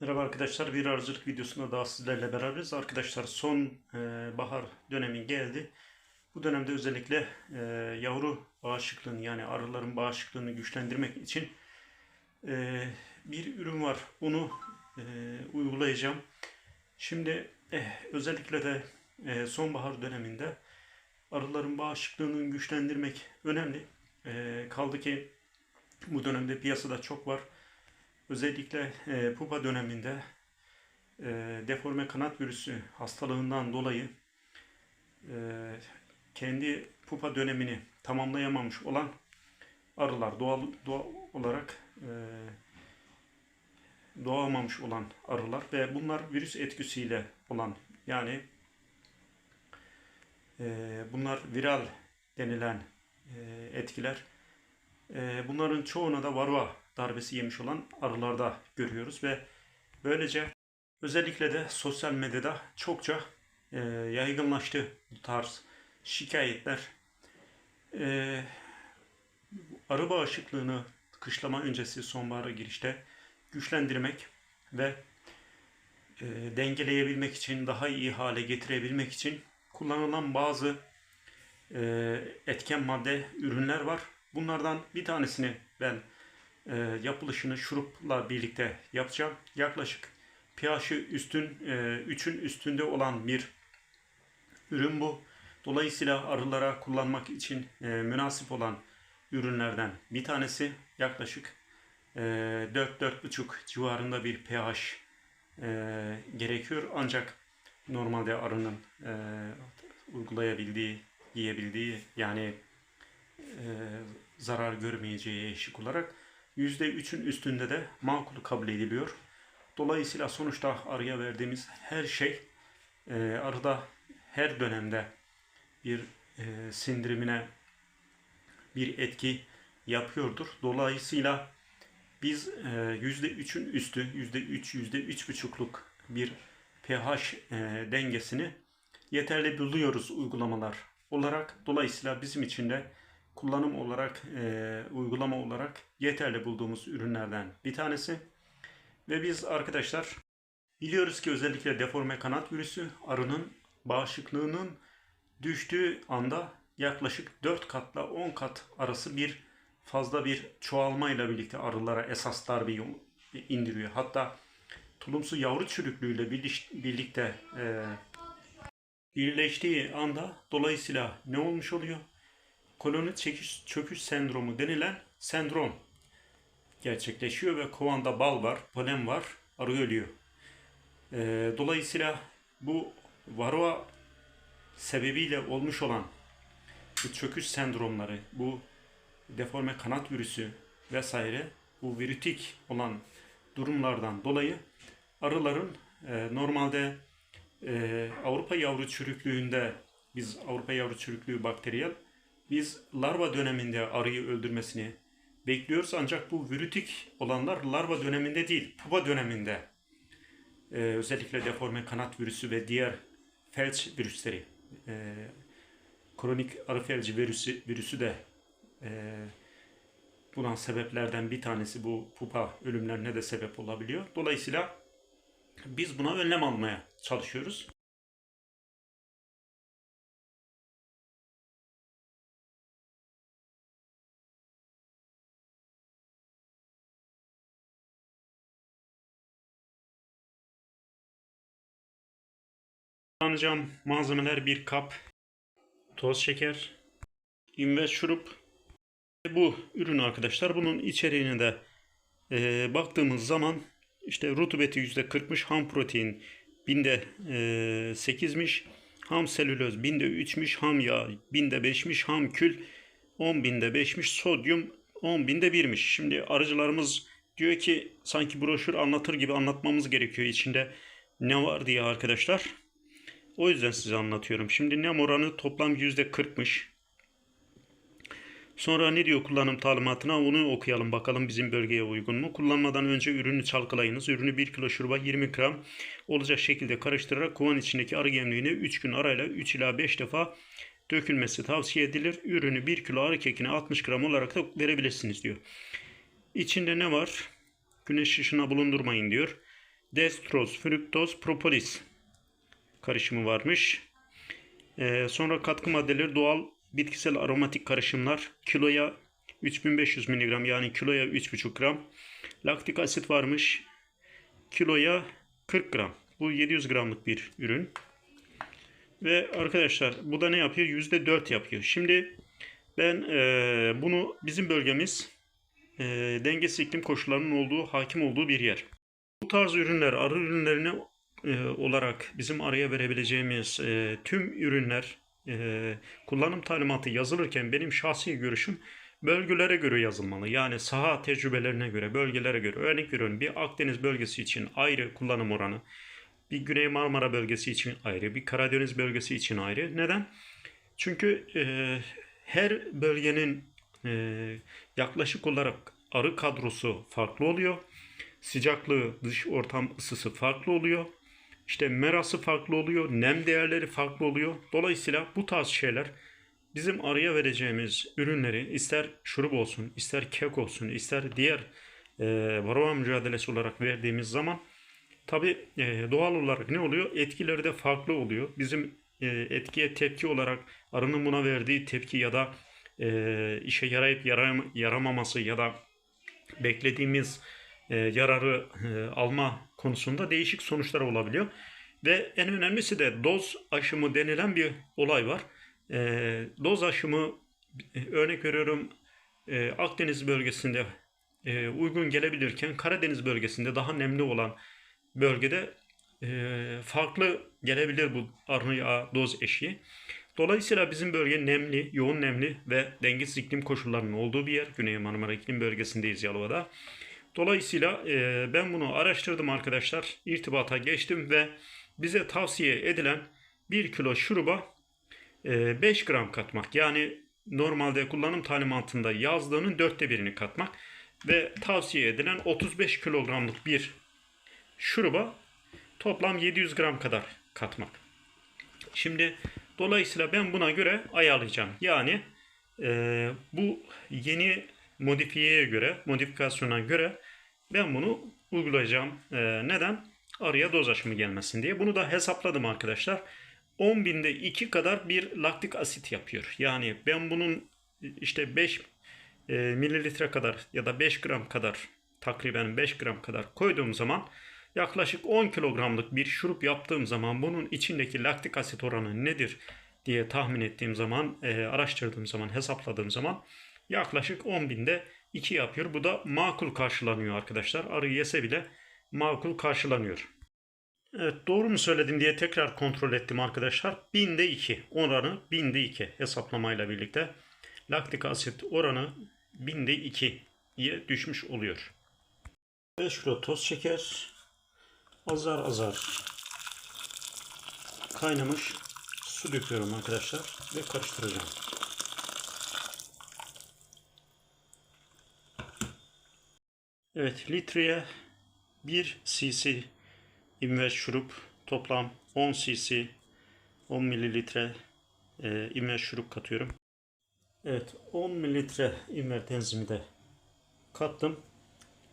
Merhaba arkadaşlar, bir arıcılık videosunda daha sizlerle beraberiz. Arkadaşlar son e, bahar dönemi geldi. Bu dönemde özellikle e, yavru bağışıklığını yani arıların bağışıklığını güçlendirmek için e, bir ürün var. Onu e, uygulayacağım. Şimdi eh, özellikle de e, sonbahar döneminde arıların bağışıklığını güçlendirmek önemli. E, kaldı ki bu dönemde piyasada çok var. Özellikle e, pupa döneminde e, deforme kanat virüsü hastalığından dolayı e, kendi pupa dönemini tamamlayamamış olan arılar doğal, doğal olarak e, doğamamış olan arılar ve bunlar virüs etkisiyle olan yani e, bunlar viral denilen e, etkiler. E, bunların çoğuna da varroa darbesi yemiş olan arılarda görüyoruz ve böylece özellikle de sosyal medyada çokça e, yaygınlaştı bu tarz şikayetler. E, arı bağışıklığını kışlama öncesi sonbahara girişte güçlendirmek ve e, dengeleyebilmek için, daha iyi hale getirebilmek için kullanılan bazı e, etken madde ürünler var. Bunlardan bir tanesini ben e, yapılışını şurupla birlikte yapacağım. Yaklaşık pH'i üstün, e, 3'ün üstünde olan bir ürün bu. Dolayısıyla arılara kullanmak için e, münasip olan ürünlerden bir tanesi yaklaşık e, 4-4,5 civarında bir pH e, gerekiyor. Ancak normalde arının e, uygulayabildiği, yiyebildiği yani e, zarar görmeyeceği eşik olarak %3'ün üstünde de makul kabul ediliyor. Dolayısıyla sonuçta arıya verdiğimiz her şey e, arıda her dönemde bir e, sindirimine bir etki yapıyordur. Dolayısıyla biz e, %3'ün üstü, %3, %3,5'luk bir pH e, dengesini yeterli buluyoruz uygulamalar olarak. Dolayısıyla bizim için de kullanım olarak, e, uygulama olarak yeterli bulduğumuz ürünlerden bir tanesi. Ve biz arkadaşlar biliyoruz ki özellikle deforme kanat virüsü arının bağışıklığının düştüğü anda yaklaşık 4 katla 10 kat arası bir fazla bir çoğalmayla birlikte arılara esas darbeyi indiriyor. Hatta tulumsu yavru çürüklüğüyle birlikte e, birleştiği anda dolayısıyla ne olmuş oluyor? Koloni çekiş, çöküş sendromu denilen sendrom gerçekleşiyor ve kovanda bal var, polen var, arı ölüyor. E, dolayısıyla bu varroa sebebiyle olmuş olan bu çöküş sendromları, bu deforme kanat virüsü vesaire bu virütik olan durumlardan dolayı arıların e, normalde e, Avrupa yavru çürüklüğünde biz Avrupa yavru çürüklüğü bakteriyel biz larva döneminde arıyı öldürmesini bekliyoruz ancak bu virütik olanlar larva döneminde değil, pupa döneminde ee, özellikle deforme kanat virüsü ve diğer felç virüsleri e, kronik arı felci virüsü, virüsü de e, buna sebeplerden bir tanesi bu pupa ölümlerine de sebep olabiliyor. Dolayısıyla biz buna önlem almaya çalışıyoruz. Kullanacağım malzemeler bir kap toz şeker, invest şurup. Bu ürün arkadaşlar. Bunun içeriğine de e, baktığımız zaman işte rutubeti %40'mış, ham protein binde e, 8'miş, ham selüloz binde 3'müş, ham yağ binde 5'miş, ham kül 10 binde 5'miş, sodyum 10 binde 1'miş. Şimdi arıcılarımız diyor ki sanki broşür anlatır gibi anlatmamız gerekiyor içinde ne var diye arkadaşlar. O yüzden size anlatıyorum. Şimdi nem oranı toplam %40'mış. Sonra ne diyor kullanım talimatına onu okuyalım bakalım bizim bölgeye uygun mu. Kullanmadan önce ürünü çalkalayınız. Ürünü 1 kilo şuruba 20 gram olacak şekilde karıştırarak kovan içindeki arı gemliğine 3 gün arayla 3 ila 5 defa dökülmesi tavsiye edilir. Ürünü 1 kilo arı kekine 60 gram olarak da verebilirsiniz diyor. İçinde ne var? Güneş ışığına bulundurmayın diyor. destroz, fruktoz, propolis karışımı varmış. Ee, sonra katkı maddeleri doğal bitkisel aromatik karışımlar kiloya 3500 mg yani kiloya 3,5 gram. Laktik asit varmış. Kiloya 40 gram. Bu 700 gramlık bir ürün. Ve arkadaşlar bu da ne yapıyor? %4 yapıyor. Şimdi ben e, bunu bizim bölgemiz e, dengesiz iklim koşullarının olduğu, hakim olduğu bir yer. Bu tarz ürünler, arı ürünlerini e, olarak bizim araya verebileceğimiz e, tüm ürünler e, kullanım talimatı yazılırken benim şahsi görüşüm bölgelere göre yazılmalı. Yani saha tecrübelerine göre, bölgelere göre. Örnek veriyorum bir Akdeniz bölgesi için ayrı kullanım oranı, bir Güney Marmara bölgesi için ayrı, bir Karadeniz bölgesi için ayrı. Neden? Çünkü e, her bölgenin e, yaklaşık olarak arı kadrosu farklı oluyor. Sıcaklığı, dış ortam ısısı farklı oluyor. İşte merası farklı oluyor, nem değerleri farklı oluyor. Dolayısıyla bu tarz şeyler bizim araya vereceğimiz ürünleri ister şurup olsun, ister kek olsun, ister diğer e, varroa mücadelesi olarak verdiğimiz zaman tabi doğal olarak ne oluyor? Etkileri de farklı oluyor. Bizim e, etkiye tepki olarak arının buna verdiği tepki ya da e, işe yarayıp yaram yaramaması ya da beklediğimiz e, yararı e, alma konusunda değişik sonuçlar olabiliyor. Ve en önemlisi de doz aşımı denilen bir olay var. E, doz aşımı örnek veriyorum e, Akdeniz bölgesinde e, uygun gelebilirken Karadeniz bölgesinde daha nemli olan bölgede e, farklı gelebilir bu yağı doz eşiği. Dolayısıyla bizim bölge nemli, yoğun nemli ve dengesiz iklim koşullarının olduğu bir yer. Güney Marmara iklim bölgesindeyiz Yalova'da. Dolayısıyla e, ben bunu araştırdım arkadaşlar. İrtibata geçtim ve bize tavsiye edilen 1 kilo şuruba e, 5 gram katmak. Yani normalde kullanım talimatında yazdığının dörtte birini katmak. Ve tavsiye edilen 35 kilogramlık bir şuruba toplam 700 gram kadar katmak. Şimdi dolayısıyla ben buna göre ayarlayacağım. Yani e, bu yeni modifiyeye göre, modifikasyona göre ben bunu uygulayacağım. E, neden? Araya doz aşımı gelmesin diye. Bunu da hesapladım arkadaşlar. 10 binde 2 kadar bir laktik asit yapıyor. Yani ben bunun işte 5 e, mililitre kadar ya da 5 gram kadar takriben 5 gram kadar koyduğum zaman yaklaşık 10 kilogramlık bir şurup yaptığım zaman bunun içindeki laktik asit oranı nedir diye tahmin ettiğim zaman, e, araştırdığım zaman, hesapladığım zaman yaklaşık 10 binde 2 yapıyor. Bu da makul karşılanıyor arkadaşlar. Arı yese bile makul karşılanıyor. Evet doğru mu söyledim diye tekrar kontrol ettim arkadaşlar. Binde 2 oranı binde 2 hesaplamayla birlikte laktik asit oranı binde 2'ye düşmüş oluyor. 5 kilo toz şeker azar azar kaynamış su döküyorum arkadaşlar ve karıştıracağım. Evet litreye 1 cc imver şurup toplam 10 cc 10 mililitre e, imver şurup katıyorum. Evet 10 mililitre imver tenzimi de kattım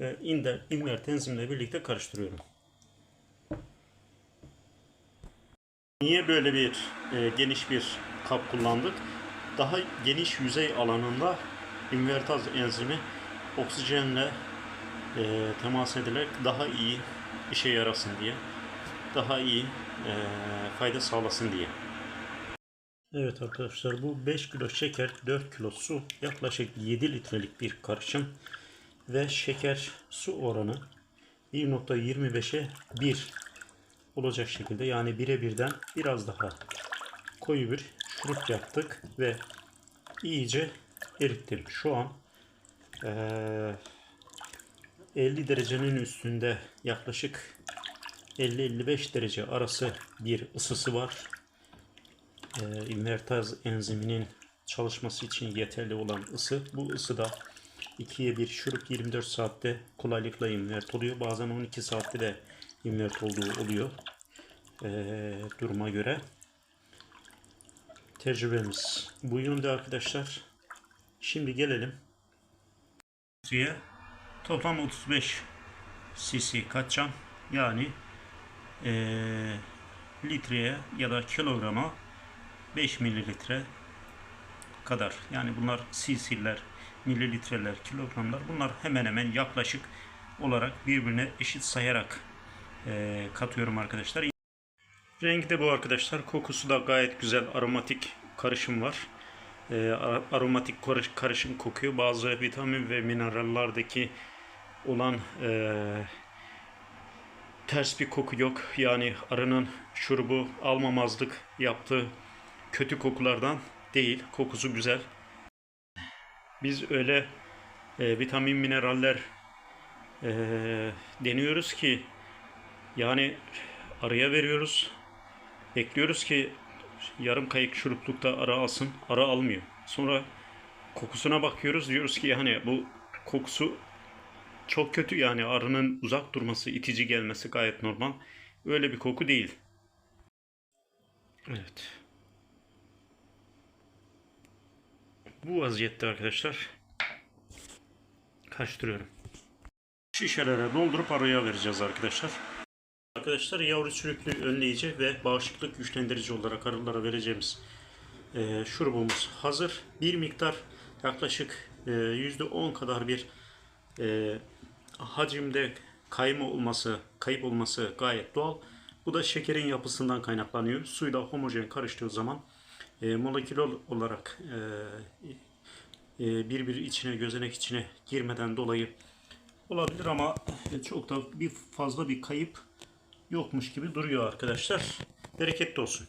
ve inder, imver tenzimle birlikte karıştırıyorum. Niye böyle bir e, geniş bir kap kullandık? Daha geniş yüzey alanında invertaz enzimi oksijenle e, temas edilerek daha iyi işe yarasın diye, daha iyi e, fayda sağlasın diye. Evet arkadaşlar bu 5 kilo şeker, 4 kilo su, yaklaşık 7 litrelik bir karışım ve şeker su oranı 1.25'e 1 olacak şekilde yani bire birden biraz daha koyu bir şurup yaptık ve iyice erittim. Şu an ee, 50 derecenin üstünde yaklaşık 50-55 derece arası bir ısısı var. Ee, invertaz enziminin çalışması için yeterli olan ısı. Bu ısıda 2'ye 1 şurup 24 saatte kolaylıkla invert oluyor. Bazen 12 saatte de invert olduğu oluyor. Ee, duruma göre. Tecrübemiz bu yönde arkadaşlar. Şimdi gelelim. Suya toplam 35 cc katacağım. Yani eee, litreye ya da kilograma 5 mililitre kadar. Yani bunlar cc'ler, mililitreler, kilogramlar bunlar hemen hemen yaklaşık olarak birbirine eşit sayarak eee, katıyorum arkadaşlar. Rengi de bu arkadaşlar. Kokusu da gayet güzel aromatik karışım var. Ar- aromatik karış- karışım kokuyor. Bazı vitamin ve minerallerdeki olan eee, ters bir koku yok. Yani arının şurubu almamazlık yaptığı kötü kokulardan değil. Kokusu güzel. Biz öyle e, vitamin mineraller e, deniyoruz ki yani arıya veriyoruz. Bekliyoruz ki yarım kayık şuruplukta arı alsın. Arı almıyor. Sonra kokusuna bakıyoruz. Diyoruz ki yani bu kokusu çok kötü yani arının uzak durması, itici gelmesi gayet normal. Öyle bir koku değil. Evet. Bu vaziyette arkadaşlar karıştırıyorum. Şişelere doldurup araya vereceğiz arkadaşlar. Arkadaşlar yavru sürüklü önleyici ve bağışıklık güçlendirici olarak arılara vereceğimiz e, şurubumuz hazır. Bir miktar yaklaşık e, %10 kadar bir e, hacimde kayma olması, kayıp olması gayet doğal. Bu da şekerin yapısından kaynaklanıyor. Suyla homojen karıştığı zaman e, molekülel olarak e, e, birbiri içine, gözenek içine girmeden dolayı olabilir ama çok da bir fazla bir kayıp yokmuş gibi duruyor arkadaşlar. Bereketli olsun.